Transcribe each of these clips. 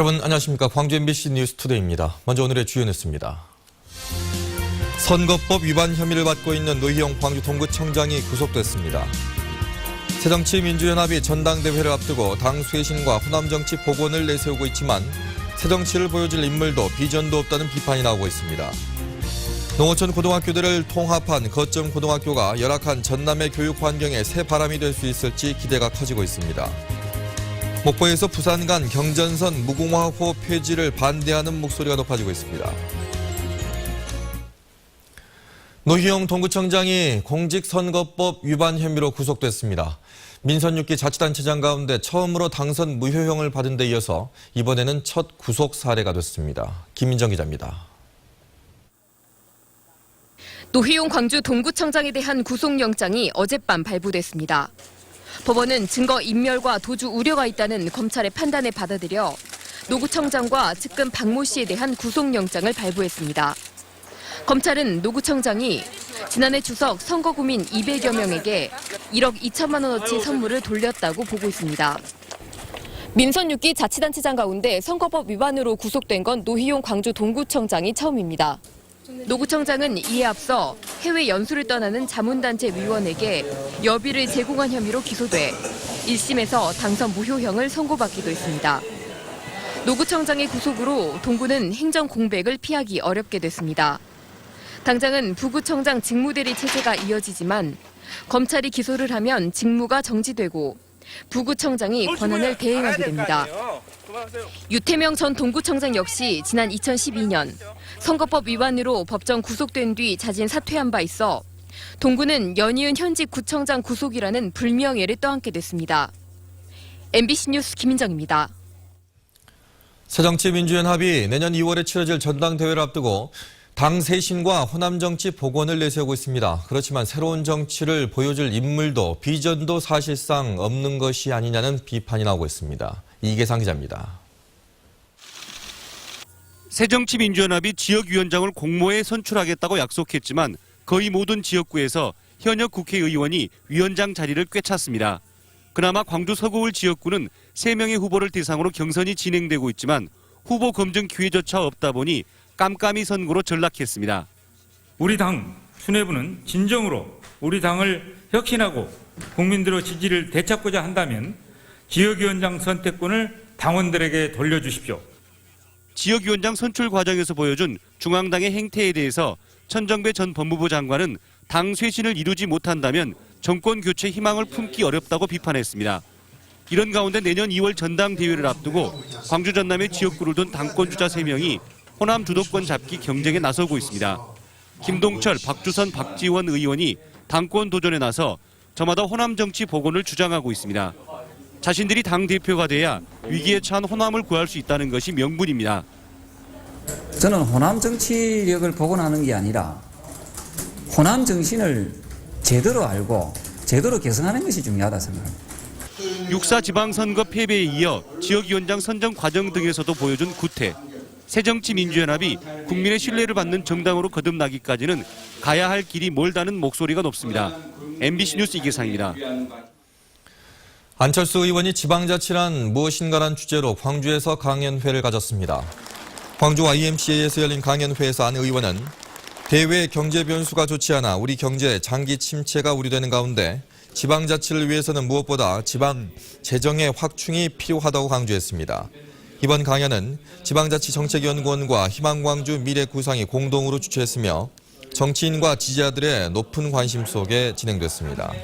여러분 안녕하십니까 광주 MBC 뉴스 투데이입니다. 먼저 오늘의 주요 뉴스입니다. 선거법 위반 혐의를 받고 있는 노희영 광주 동구청장이 구속됐습니다. 새정치민주연합이 전당대회를 앞두고 당 쇄신과 호남정치 복원을 내세우고 있지만 새정치를 보여줄 인물도 비전도 없다는 비판이 나오고 있습니다. 농어촌 고등학교들을 통합한 거점 고등학교가 열악한 전남의 교육 환경에 새 바람이 될 수 있을지 기대가 커지고 있습니다. 목포에서 부산 간 경전선 무궁화호 폐지를 반대하는 목소리가 높아지고 있습니다. 노희영 동구청장이 공직선거법 위반 혐의로 구속됐습니다. 민선 6기 자치단체장 가운데 처음으로 당선 무효형을 받은 데 이어서 이번에는 첫 구속 사례가 됐습니다. 김민정 기자입니다. 노희용 광주 동구청장에 대한 구속영장이 어젯밤 발부됐습니다. 법원은 증거 인멸과 도주 우려가 있다는 검찰의 판단에 받아들여 노구청장과 측근 박모 씨에 대한 구속영장을 발부했습니다. 검찰은 노구청장이 지난해 추석 선거 구민 200여 명에게 1억 2천만 원어치 선물을 돌렸다고 보고 있습니다. 민선 6기 자치단체장 가운데 선거법 위반으로 구속된 건 노희용 광주 동구청장이 처음입니다. 노구청장은 이에 앞서 해외 연수를 떠나는 자문단체 위원에게 여비를 제공한 혐의로 기소돼 1심에서 당선 무효형을 선고받기도 했습니다. 노구청장의 구속으로 동구는 행정 공백을 피하기 어렵게 됐습니다. 당장은 부구청장 직무대리 체제가 이어지지만 검찰이 기소를 하면 직무가 정지되고 부구청장이 권한을 대행하게 됩니다. 유태명 전 동구청장 역시 지난 2012년 선거법 위반으로 법정 구속된 뒤 자진 사퇴한 바 있어 동구는 연이은 현직 구청장 구속이라는 불명예를 떠안게 됐습니다. MBC 뉴스 김민정입니다. 새정치민주연합이 내년 2월에 치러질 전당대회를 앞두고 당 쇄신과 호남 정치 복원을 내세우고 있습니다. 그렇지만 새로운 정치를 보여줄 인물도 비전도 사실상 없는 것이 아니냐는 비판이 나오고 있습니다. 이계상 기자입니다. 새정치민주연합이 지역위원장을 공모에 선출하겠다고 약속했지만 거의 모든 지역구에서 현역 국회의원이 위원장 자리를 꿰찼습니다. 그나마 광주 서구울 지역구는 3명의 후보를 대상으로 경선이 진행되고 있지만 후보 검증 기회조차 없다 보니 깜깜이 선거로 전락했습니다. 우리 당 수뇌부는 진정으로 우리 당을 혁신하고 국민들의 지지를 되찾고자 한다면 지역위원장 선택권을 당원들에게 돌려주십시오. 지역위원장 선출 과정에서 보여준 중앙당의 행태에 대해서 천정배 전 법무부 장관은 당 쇄신을 이루지 못한다면 정권 교체 희망을 품기 어렵다고 비판했습니다. 이런 가운데 내년 2월 전당대회를 앞두고 광주 전남의 지역구를 둔 당권 주자 3명이 호남 주도권 잡기 경쟁에 나서고 있습니다. 김동철, 박주선, 박지원 의원이 당권 도전에 나서 저마다 호남 정치 복원을 주장하고 있습니다. 자신들이 당 대표가 돼야 위기에 처한 호남을 구할 수 있다는 것이 명분입니다. 저는 호남 정치력을 복원하는 게 아니라 호남 정신을 제대로 알고 제대로 개성하는 것이 중요하다 생각합니다. 육사 지방선거 패배에 이어 지역위원장 선정 과정 등에서도 보여준 구태. 새정치민주연합이 국민의 신뢰를 받는 정당으로 거듭나기까지는 가야 할 길이 멀다는 목소리가 높습니다. MBC 뉴스 이계상입니다. 안철수 의원이 지방자치란 무엇인가란 주제로 광주에서 강연회를 가졌습니다. 광주 YMCA에서 열린 강연회에서 안 의원은 대외 경제 변수가 좋지 않아 우리 경제 장기 침체가 우려되는 가운데 지방자치를 위해서는 무엇보다 지방 재정의 확충이 필요하다고 강조했습니다. 이번 강연은 지방자치정책연구원과 희망광주 미래구상이 공동으로 주최했으며 정치인과 지지자들의 높은 관심 속에 진행됐습니다.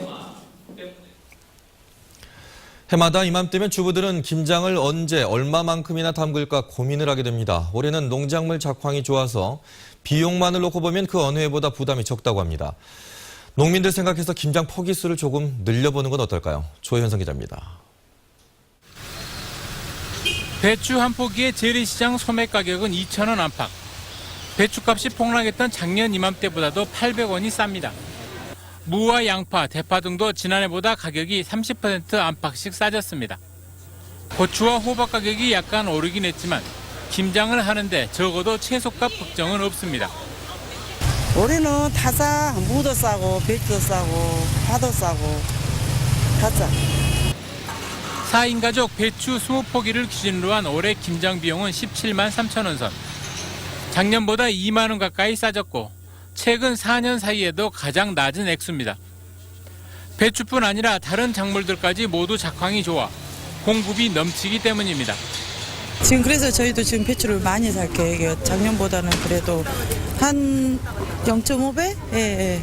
해마다 이맘때면 주부들은 김장을 언제 얼마만큼이나 담글까 고민을 하게 됩니다. 올해는 농작물 작황이 좋아서 비용만을 놓고 보면 그 어느 해보다 부담이 적다고 합니다. 농민들 생각해서 김장 포기수를 조금 늘려보는 건 어떨까요? 조현성 기자입니다. 배추 한 포기의 재래시장 소매 가격은 2,000원 안팎. 배추값이 폭락했던 작년 이맘때보다도 800원이 쌉니다. 무와 양파, 대파 등도 지난해보다 가격이 30% 안팎씩 싸졌습니다. 고추와 호박 가격이 약간 오르긴 했지만 김장을 하는데 적어도 채소값 걱정은 없습니다. 올해는 다 싸. 무도 싸고, 배추도 싸고, 파도 싸고, 다 싸. 4인 가족 배추 20포기를 기준으로 한 올해 김장 비용은 17만 3천 원 선. 작년보다 2만 원 가까이 싸졌고 최근 4년 사이에도 가장 낮은 액수입니다. 배추뿐 아니라 다른 작물들까지 모두 작황이 좋아 공급이 넘치기 때문입니다. 지금 그래서 저희도 지금 배추를 많이 살 계획이에요. 작년보다는 그래도 한 0.5배? 예, 예.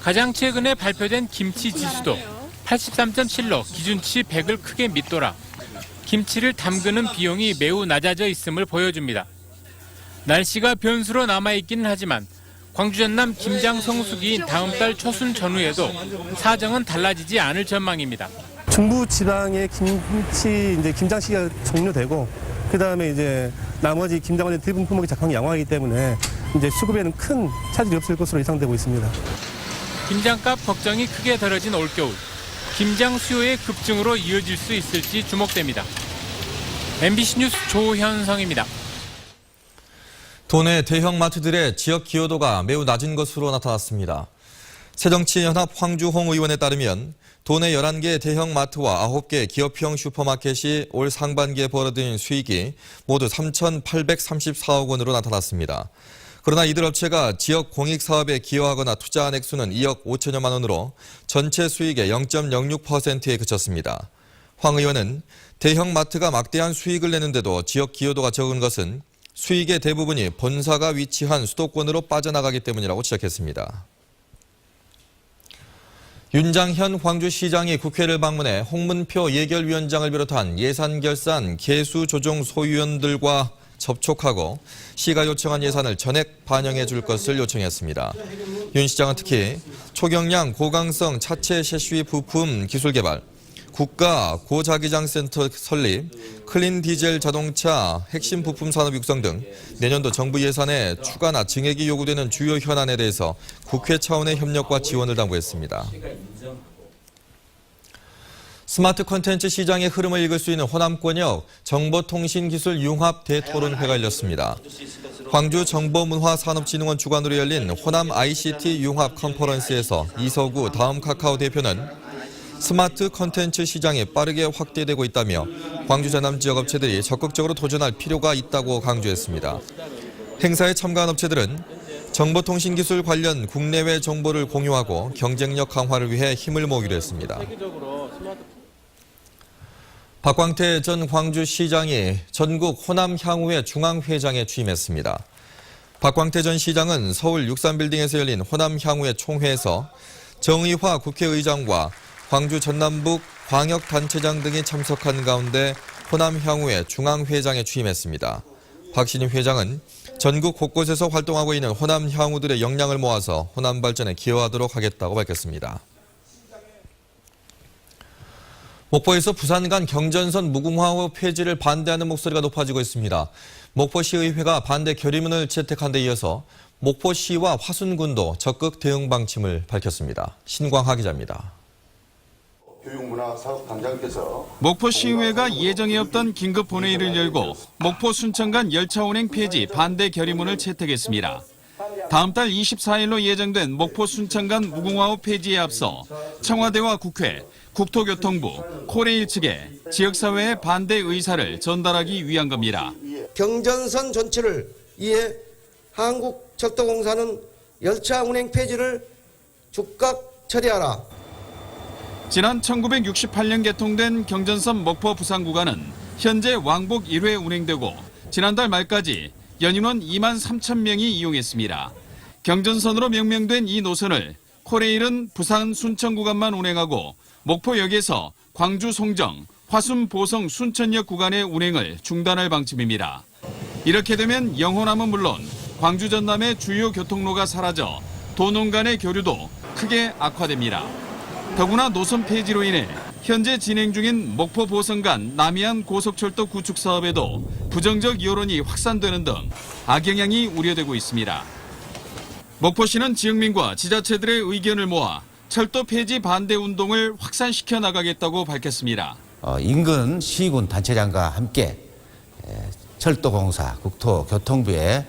가장 최근에 발표된 김치 지수도 83.7로 기준치 100을 크게 밑돌아 김치를 담그는 비용이 매우 낮아져 있음을 보여줍니다. 날씨가 변수로 남아있기는 하지만 광주 전남 김장 성수기인 다음 달 초순 전후에도 사정은 달라지지 않을 전망입니다. 중부 지방의 김치 이제 김장 시기가 종료되고 그 다음에 이제 나머지 김장원의 대부분 품목이 작황이 양호하기 때문에 이제 수급에는 큰 차질이 없을 것으로 예상되고 있습니다. 김장값 걱정이 크게 덜어진 올겨울 김장 수요의 급증으로 이어질 수 있을지 주목됩니다. MBC 뉴스 조현성입니다. 도내 대형 마트들의 지역 기여도가 매우 낮은 것으로 나타났습니다. 새정치연합 황주홍 의원에 따르면 도내 11개 대형 마트와 9개 기업형 슈퍼마켓이 올 상반기에 벌어들인 수익이 모두 3,834억 원으로 나타났습니다. 그러나 이들 업체가 지역 공익 사업에 기여하거나 투자한 액수는 2억 5천여만 원으로 전체 수익의 0.06%에 그쳤습니다. 황 의원은 대형 마트가 막대한 수익을 내는데도 지역 기여도가 적은 것은 수익의 대부분이 본사가 위치한 수도권으로 빠져나가기 때문이라고 지적했습니다. 윤장현 광주시장이 국회를 방문해 홍문표 예결위원장을 비롯한 예산결산 개수조정 소위원들과 접촉하고 시가 요청한 예산을 전액 반영해 줄 것을 요청했습니다. 윤 시장은 특히 초경량 고강성 차체 셰슈이 부품 기술 개발, 국가 고자기장 센터 설립, 클린 디젤 자동차 핵심 부품 산업 육성 등 내년도 정부 예산에 추가나 증액이 요구되는 주요 현안에 대해서 국회 차원의 협력과 지원을 당부했습니다. 스마트 콘텐츠 시장의 흐름을 읽을 수 있는 호남권역 정보통신기술 융합 대토론회가 열렸습니다. 광주 정보문화산업진흥원 주관으로 열린 호남 ICT 융합 컨퍼런스에서 이서구 다음 카카오 대표는 스마트 콘텐츠 시장이 빠르게 확대되고 있다며 광주 전남 지역 업체들이 적극적으로 도전할 필요가 있다고 강조했습니다. 행사에 참가한 업체들은 정보통신기술 관련 국내외 정보를 공유하고 경쟁력 강화를 위해 힘을 모으기로 했습니다. 박광태 전 광주시장이 전국 호남 향후회 중앙회장에 취임했습니다. 박광태 전 시장은 서울 63빌딩에서 열린 호남 향후회 총회에서 정의화 국회의장과 광주 전남북 광역단체장 등이 참석한 가운데 호남 향후회 중앙회장에 취임했습니다. 박신임 회장은 전국 곳곳에서 활동하고 있는 호남 향후들의 역량을 모아서 호남 발전에 기여하도록 하겠다고 밝혔습니다. 목포에서 부산 간 경전선 무궁화호 폐지를 반대하는 목소리가 높아지고 있습니다. 목포시의회가 반대 결의문을 채택한 데 이어서 목포시와 화순군도 적극 대응 방침을 밝혔습니다. 신광하 기자입니다. 교육문화사업단장께서 목포시의회가 예정에 없던 긴급 본회의를 열고 목포 순천 간 열차 운행 폐지 반대 결의문을 채택했습니다. 다음 달 24일로 예정된 목포 순천 간 무궁화호 폐지에 앞서 청와대와 국회, 국토교통부, 코레일 측에 지역사회의 반대 의사를 전달하기 위한 겁니다. 경전선 전체를 이에 한국철도공사는 열차 운행 폐지를 즉각 처리하라. 지난 1968년 개통된 경전선 목포 부산 구간은 현재 왕복 1회 운행되고 지난달 말까지 연인원 2만 3천 명이 이용했습니다. 경전선으로 명명된 이 노선을 코레일은 부산 순천 구간만 운행하고 목포역에서 광주 송정, 화순 보성 순천역 구간의 운행을 중단할 방침입니다. 이렇게 되면 영호남은 물론 광주 전남의 주요 교통로가 사라져 도농 간의 교류도 크게 악화됩니다. 더구나 노선 폐지로 인해 현재 진행 중인 목포 보성 간 남해안 고속철도 구축 사업에도 부정적 여론이 확산되는 등 악영향이 우려되고 있습니다. 목포시는 지역민과 지자체들의 의견을 모아 철도 폐지 반대 운동을 확산시켜 나가겠다고 밝혔습니다. 어, 인근 시군 단체장과 함께 에, 철도공사, 국토교통부에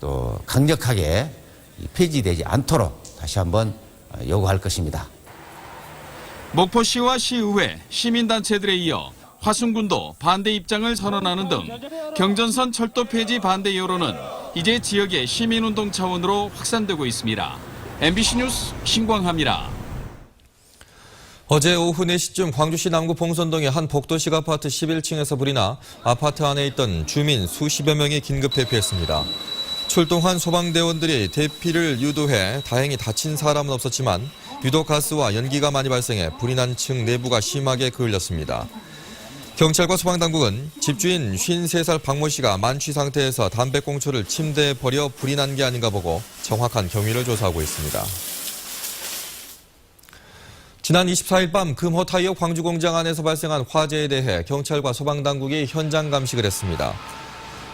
또 강력하게 이 폐지되지 않도록 다시 한번 어, 요구할 것입니다. 목포시와 시의회, 시민단체들에 이어 화순군도 반대 입장을 선언하는 등 경전선 철도 폐지 반대 여론은 이제 지역의 시민운동 차원으로 확산되고 있습니다. MBC 뉴스 신광합니다. 어제 오후 4시쯤 광주시 남구 봉선동의 한 복도식 아파트 11층에서 불이 나 아파트 안에 있던 주민 수십여 명이 긴급 대피했습니다. 출동한 소방대원들이 대피를 유도해 다행히 다친 사람은 없었지만 유독 가스와 연기가 많이 발생해 불이 난 층 내부가 심하게 그을렸습니다. 경찰과 소방당국은 집주인 53살 박모 씨가 만취 상태에서 담배꽁초를 침대에 버려 불이 난 게 아닌가 보고 정확한 경위를 조사하고 있습니다. 지난 24일 밤 금호 타이어 광주 공장 안에서 발생한 화재에 대해 경찰과 소방당국이 현장 감식을 했습니다.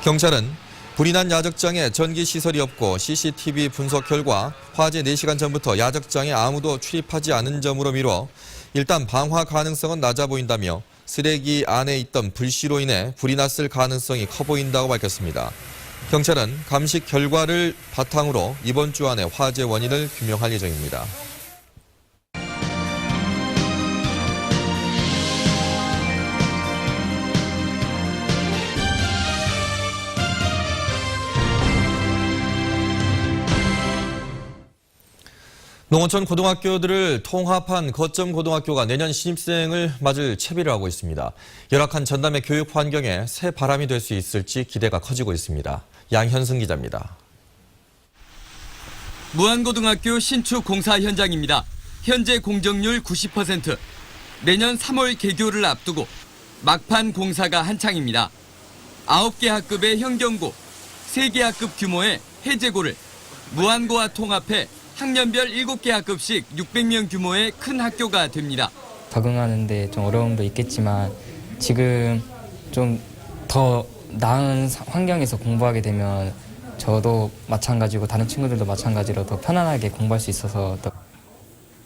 경찰은 불이 난 야적장에 전기 시설이 없고 CCTV 분석 결과 화재 4시간 전부터 야적장에 아무도 출입하지 않은 점으로 미뤄 일단 방화 가능성은 낮아 보인다며 쓰레기 안에 있던 불씨로 인해 불이 났을 가능성이 커 보인다고 밝혔습니다. 경찰은 감식 결과를 바탕으로 이번 주 안에 화재 원인을 규명할 예정입니다. 농어촌 고등학교들을 통합한 거점 고등학교가 내년 신입생을 맞을 채비를 하고 있습니다. 열악한 전남의 교육 환경에 새 바람이 될 수 있을지 기대가 커지고 있습니다. 양현승 기자입니다. 무안고등학교 신축 공사 현장입니다. 현재 공정률 90%. 내년 3월 개교를 앞두고 막판 공사가 한창입니다. 9개 학급의 현경고, 3개 학급 규모의 해제고를 무안고와 통합해 학년별 7개 학급씩 600명 규모의 큰 학교가 됩니다. 적응하는데 좀 어려움도 있겠지만 지금 좀 더 나은 사- 환경에서 공부하게 되면 저도 마찬가지고 다른 친구들도 마찬가지로 더 편안하게 공부할 수 있어서 더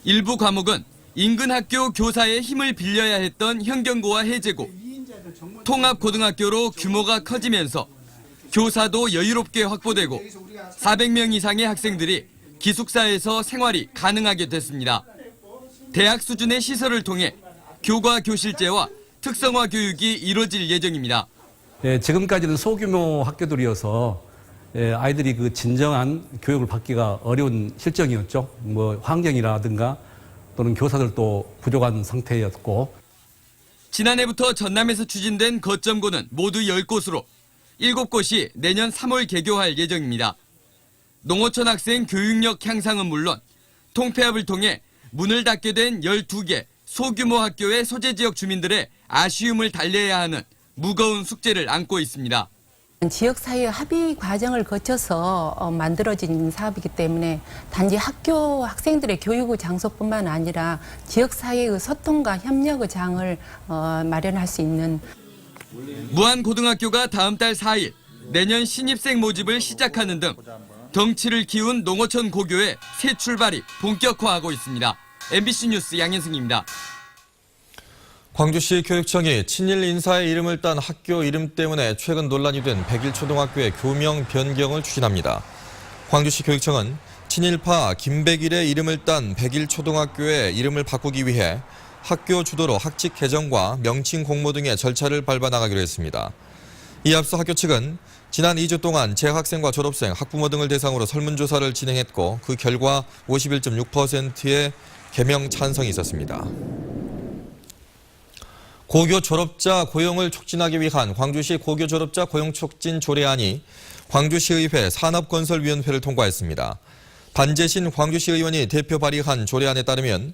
일부 과목은 인근 학교 교사의 힘을 빌려야 했던 현경고와 해제고, 통합 고등학교로 규모가 커지면서 교사도 여유롭게 확보되고 400명 이상의 학생들이 기숙사에서 생활이 가능하게 됐습니다. 대학 수준의 시설을 통해 교과 교실제와 특성화 교육이 이뤄질 예정입니다. 예, 지금까지는 소규모 학교들이어서 예, 아이들이 그 진정한 교육을 받기가 어려운 실정이었죠. 뭐 환경이라든가 또는 교사들도 부족한 상태였고 지난해부터 전남에서 추진된 거점고는 모두 10곳으로 7곳이 내년 3월 개교할 예정입니다. 농어촌 학생 교육력 향상은 물론 통폐합을 통해 문을 닫게 된 12개 소규모 학교의 소재 지역 주민들의 아쉬움을 달래야 하는 무거운 숙제를 안고 있습니다. 지역 사회 합의 과정을 거쳐서 어, 만들어진 사업이기 때문에 단지 학교 학생들의 교육의 장소뿐만 아니라 지역 사회의 소통과 협력의 장을 어, 마련할 수 있는 무안고등학교가 다음 달 4일 내년 신입생 모집을 시작하는 등 덩치를 키운 농어촌 고교의 새 출발이 본격화하고 있습니다. MBC 뉴스 양현승입니다. 광주시 교육청이 친일 인사의 이름을 딴 학교 이름 때문에 최근 논란이 된 백일 초등학교의 교명 변경을 추진합니다. 광주시 교육청은 친일파 김백일의 이름을 딴 백일 초등학교의 이름을 바꾸기 위해 학교 주도로 학칙 개정과 명칭 공모 등의 절차를 밟아 나가기로 했습니다. 이 앞서 학교 측은 지난 2주 동안 재학생과 졸업생, 학부모 등을 대상으로 설문조사를 진행했고 그 결과 51.6%의 개명 찬성이 있었습니다. 고교 졸업자 고용을 촉진하기 위한 광주시 고교 졸업자 고용 촉진 조례안이 광주시의회 산업건설위원회를 통과했습니다. 반재신 광주시 의원이 대표 발의한 조례안에 따르면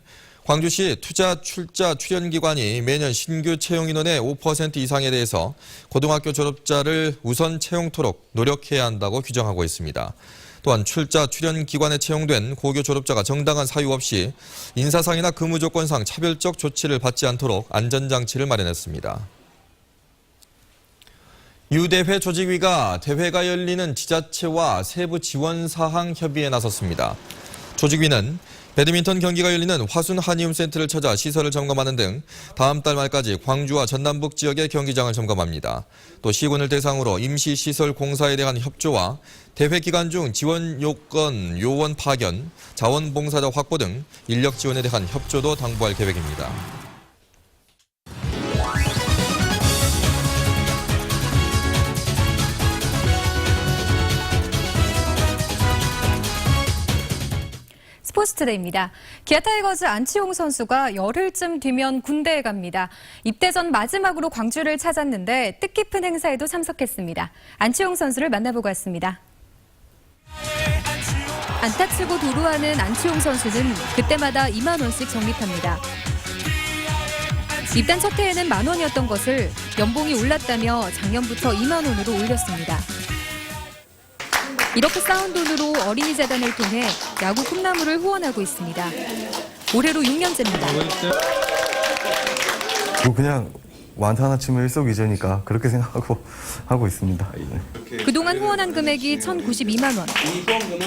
광주시 투자 출자 출연기관이 매년 신규 채용 인원의 5% 이상에 대해서 고등학교 졸업자를 우선 채용토록 노력해야 한다고 규정하고 있습니다. 또한 출자 출연 기관에 채용된 고교 졸업자가 정당한 사유 없이 인사상이나 근무 조건상 차별적 조치를 받지 않도록 안전장치를 마련했습니다. 유대회 조직위가 대회가 열리는 지자체와 세부 지원 사항 협의에 나섰습니다. 조직위는 배드민턴 경기가 열리는 화순 한이움 센터를 찾아 시설을 점검하는 등 다음 달 말까지 광주와 전남북 지역의 경기장을 점검합니다. 또 시군을 대상으로 임시 시설 공사에 대한 협조와 대회 기간 중 지원 요건, 요원 파견, 자원봉사자 확보 등 인력 지원에 대한 협조도 당부할 계획입니다. 투데이입니다. 기아 타이거즈 안치홍 선수가 열흘쯤 뒤면 군대에 갑니다. 입대 전 마지막으로 광주를 찾았는데 뜻깊은 행사에도 참석했습니다. 안치홍 선수를 만나보고 왔습니다. 안타 치고 도루하는 안치홍 선수는 그때마다 2만 원씩 적립합니다. 입단 첫 해에는 만 원이었던 것을 연봉이 올랐다며 작년부터 2만 원으로 올렸습니다. 이렇게 쌓은 돈으로 어린이 재단을 통해 야구 꿈나무를 후원하고 있습니다. 올해로 6년째입니다. 뭐 그냥 완타 하나 치면 일석이조니까 그렇게 생각하고 하고 있습니다. 그동안 후원한 금액이 1,092만 원.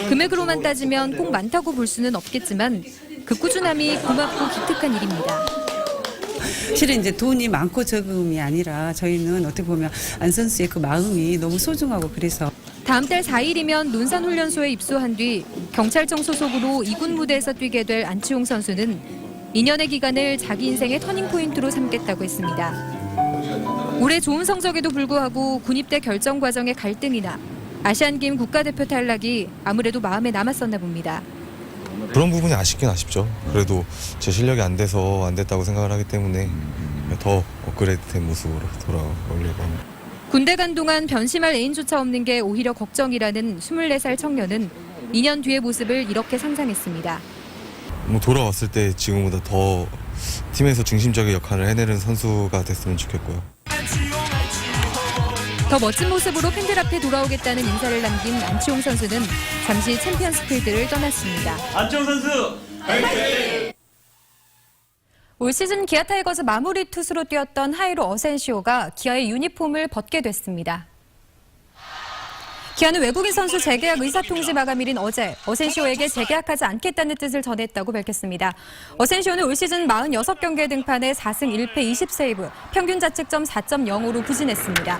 금액으로만 따지면 꼭 많다고 볼 수는 없겠지만 그 꾸준함이 고맙고 기특한 일입니다. 실은 이제 돈이 많고 적음이 아니라 저희는 어떻게 보면 안 선수의 그 마음이 너무 소중하고 그래서 다음 달 4일이면 논산훈련소에 입소한 뒤 경찰청 소속으로 이군 무대에서 뛰게 될 안치홍 선수는 2년의 기간을 자기 인생의 터닝포인트로 삼겠다고 했습니다. 올해 좋은 성적에도 불구하고 군입대 결정 과정의 갈등이나 아시안게임 국가대표 탈락이 아무래도 마음에 남았었나 봅니다. 그런 부분이 아쉽긴 아쉽죠. 그래도 제 실력이 안 돼서 안 됐다고 생각을 하기 때문에 더 업그레이드된 모습으로 돌아오려고 합니다. 군대 간 동안 변심할 애인조차 없는 게 오히려 걱정이라는 24살 청년은 2년 뒤의 모습을 이렇게 상상했습니다. 뭐 돌아왔을 때 지금보다 더 팀에서 중심적인 역할을 해내는 선수가 됐으면 좋겠고요. 더 멋진 모습으로 팬들 앞에 돌아오겠다는 인사를 남긴 안치홍 선수는 잠시 챔피언스 필드를 떠났습니다. 안치홍 선수 올 시즌 기아 타이거즈 마무리 투수로 뛰었던 하이로 어센시오가 기아의 유니폼을 벗게 됐습니다. 기아는 외국인 선수 재계약 의사통지 마감일인 어제 어센시오에게 재계약하지 않겠다는 뜻을 전했다고 밝혔습니다. 어센시오는 올 시즌 46경기에 등판해 4승 1패 20세이브, 평균 자책점 4.05로 부진했습니다.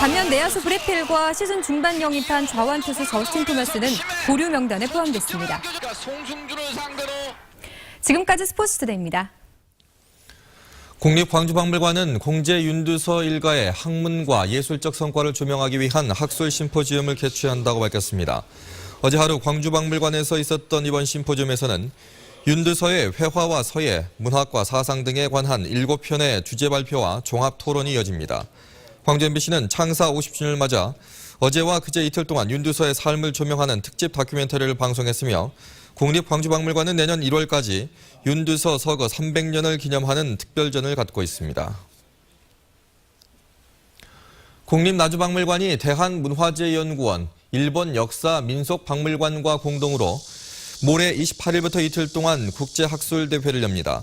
반면 내야수 브레필과 시즌 중반 영입한 좌완 투수 저스틴 토마스는 보류 명단에 포함됐습니다. 지금까지 스포츠투데이입니다. 국립광주박물관은 공제 윤두서 일가의 학문과 예술적 성과를 조명하기 위한 학술 심포지엄을 개최한다고 밝혔습니다. 어제 하루 광주박물관에서 있었던 이번 심포지엄에서는 윤두서의 회화와 서예, 문학과 사상 등에 관한 7편의 주제 발표와 종합 토론이 이어집니다. 광주 MBC는 창사 50주년을 맞아 어제와 그제 이틀 동안 윤두서의 삶을 조명하는 특집 다큐멘터리를 방송했으며 국립광주박물관은 내년 1월까지 윤두서 서거 300년을 기념하는 특별전을 갖고 있습니다. 국립나주박물관이 대한문화재연구원, 일본 역사 민속박물관과 공동으로 모레 28일부터 이틀 동안 국제학술대회를 엽니다.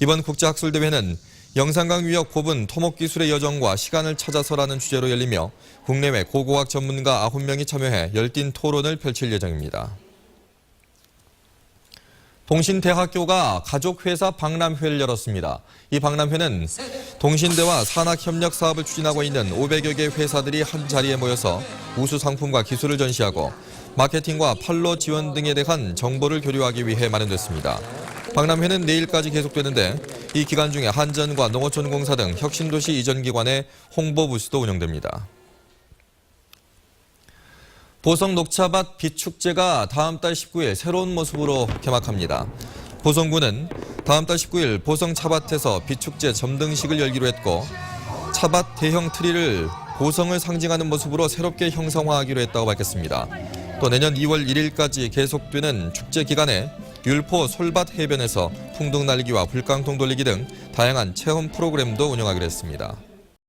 이번 국제학술대회는 영산강 위역 고분 토목기술의 여정과 시간을 찾아서라는 주제로 열리며 국내외 고고학 전문가 9명이 참여해 열띤 토론을 펼칠 예정입니다. 동신대학교가 가족회사 박람회를 열었습니다. 이 박람회는 동신대와 산학협력 사업을 추진하고 있는 500여 개 회사들이 한 자리에 모여서 우수 상품과 기술을 전시하고 마케팅과 판로 지원 등에 대한 정보를 교류하기 위해 마련됐습니다. 박람회는 내일까지 계속되는데 이 기간 중에 한전과 농어촌공사 등 혁신도시 이전 기관의 홍보 부스도 운영됩니다. 보성 녹차밭 빛축제가 다음 달 19일 새로운 모습으로 개막합니다. 보성군은 다음 달 19일 보성 차밭에서 빛축제 점등식을 열기로 했고 차밭 대형 트리를 보성을 상징하는 모습으로 새롭게 형성화하기로 했다고 밝혔습니다. 또 내년 2월 1일까지 계속되는 축제 기간에 율포 솔밭 해변에서 풍등 날리기와 불깡통 돌리기 등 다양한 체험 프로그램도 운영하기로 했습니다.